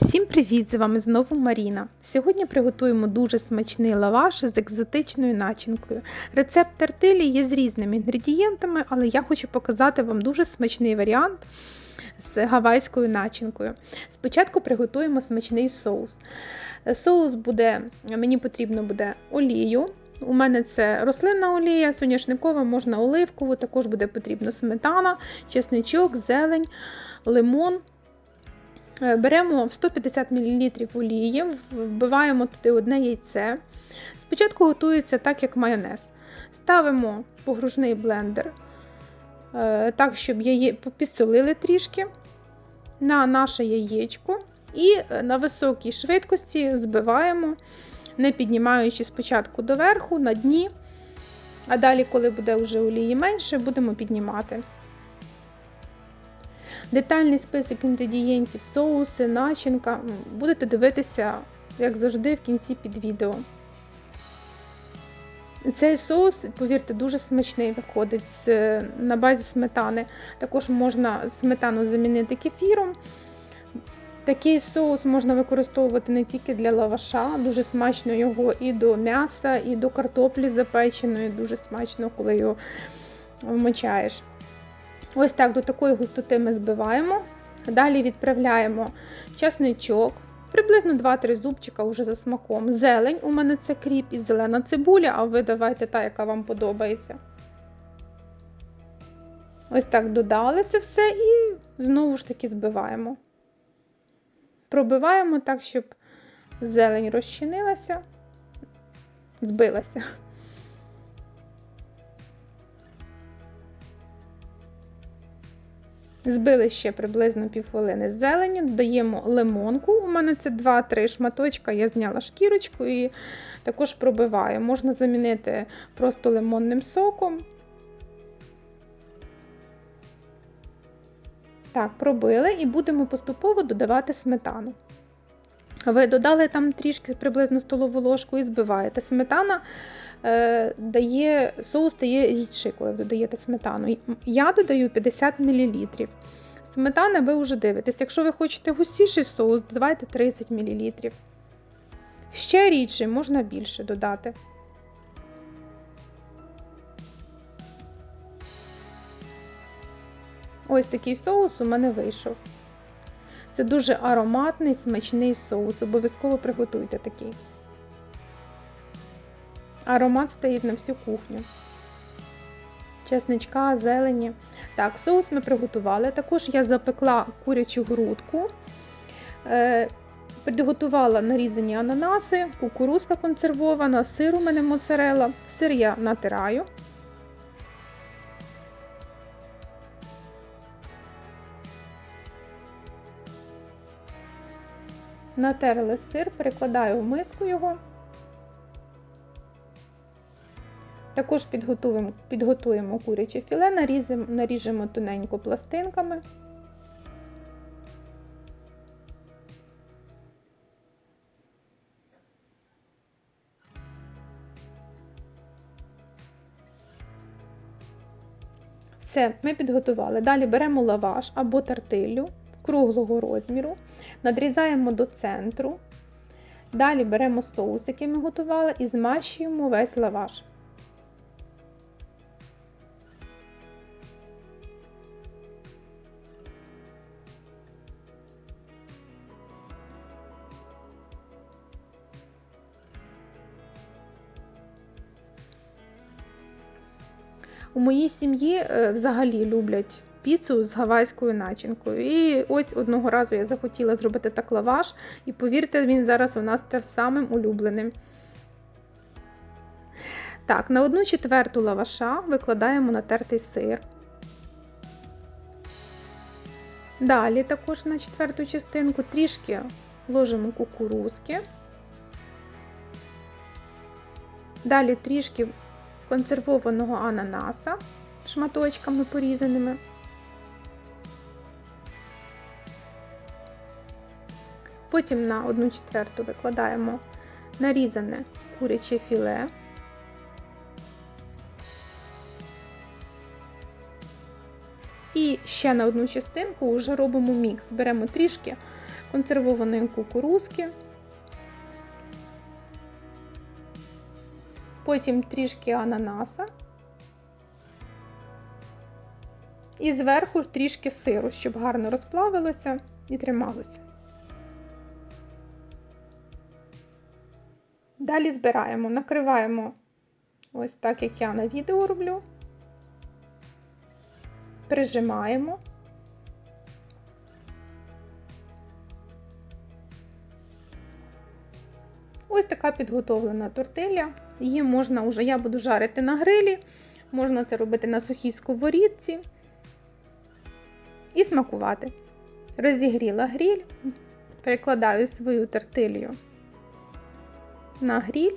Всім привіт! З вами знову Маріна. Сьогодні приготуємо дуже смачний лаваш з екзотичною начинкою. Рецепт тертилі є з різними інгредієнтами, але я хочу показати вам дуже смачний варіант з гавайською начинкою. Спочатку приготуємо смачний соус. Соус буде, мені потрібно буде олію. У мене це рослинна олія, соняшникова, можна оливкову, також буде потрібно сметана, чесничок, зелень, лимон. Е, Беремо 150 мл олії, вбиваємо туди одне яйце. Спочатку готується так, як майонез. Ставимо погружний блендер, е, так, щоб яє... підсолили трішки на наше яєчко і е, на високій швидкості збиваємо, не піднімаючи спочатку доверху, на дні, а далі, коли буде вже олії менше, будемо піднімати. Детальний список інгредієнтів, соуси, начинка. Будете дивитися, як завжди, в кінці під відео. Цей соус, повірте, дуже смачний виходить на базі сметани. Також можна сметану замінити кефіром. Такий соус можна використовувати не тільки для лаваша, дуже смачно його і до м'яса, і до картоплі запеченої. Дуже смачно, коли його вмочаєш. Ось так до такої густоти ми збиваємо. Далі відправляємо часничок, приблизно 2-3 зубчика вже за смаком. Зелень, у мене це кріп і зелена цибуля, а ви давайте та, яка вам подобається. Ось так додали це все і знову ж таки збиваємо. Пробиваємо так, щоб зелень розчинилася, збилася. Збили ще приблизно півхвилини зелені, додаємо лимонку. У мене це 2-3 шматочка, я зняла шкірочку і також пробиваю. Можна замінити просто лимонним соком. Так, пробили і будемо поступово додавати сметану. Ви додали там трішки приблизно столову ложку і збиваєте. Сметана дає, соус дає рідший, коли ви додаєте сметану. Я додаю 50 мл. Сметана ви вже дивитесь. Якщо ви хочете густіший соус, додавайте 30 мл. Ще рідший, можна більше додати. Ось такий соус у мене вийшов. Це дуже ароматний, смачний соус. Обов'язково приготуйте такий. Аромат стоїть на всю кухню. Чесничка, зелені. Так, соус ми приготували. Також я запекла курячу грудку, е, підготувала нарізані ананаси, кукурузка консервована, сир у мене моцарела. Сир я натираю. Натерли сир, перекладаю в миску його. Також підготуємо підготуємо куряче філе, наріжемо, наріжемо тоненько пластинками. Все, ми підготували. Далі беремо лаваш або тартилю круглого розміру, надрізаємо до центру. Далі беремо соус, який ми готували, і змащуємо весь лаваш. У моїй сім'ї е, взагалі люблять піцу з гавайською начинкою. І ось одного разу я захотіла зробити так лаваш, і повірте, він зараз у нас став самим улюбленим. Так, на одну четверту лаваша викладаємо натертий сир. Далі також на четверту частинку трішки ложимо кукурузки. Далі трішки консервованого ананаса шматочками порізаними. Потім на 1 четверту викладаємо нарізане куряче філе. І ще на одну частинку вже робимо мікс. Беремо трішки консервованої кукурузки. Потім трішки ананаса. І зверху трішки сиру, щоб гарно розплавилося і трималося. Далі збираємо, накриваємо ось так, як я на відео роблю. Прижимаємо. Ось така підготовлена тортиля. Її можна вже, я буду жарити на грилі, можна це робити на сухій сковорідці і смакувати. Розігріла гріль, перекладаю свою тортилью на гріль.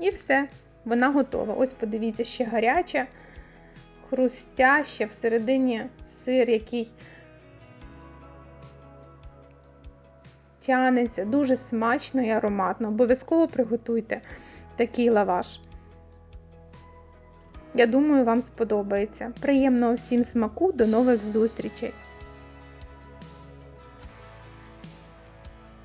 І все, вона готова. Ось подивіться, ще гаряча, хрустяща, всередині сир, який тянеться, дуже смачно і ароматно. Обов'язково приготуйте такий лаваш. Я думаю, вам сподобається. Приємного всім смаку, до нових зустрічей!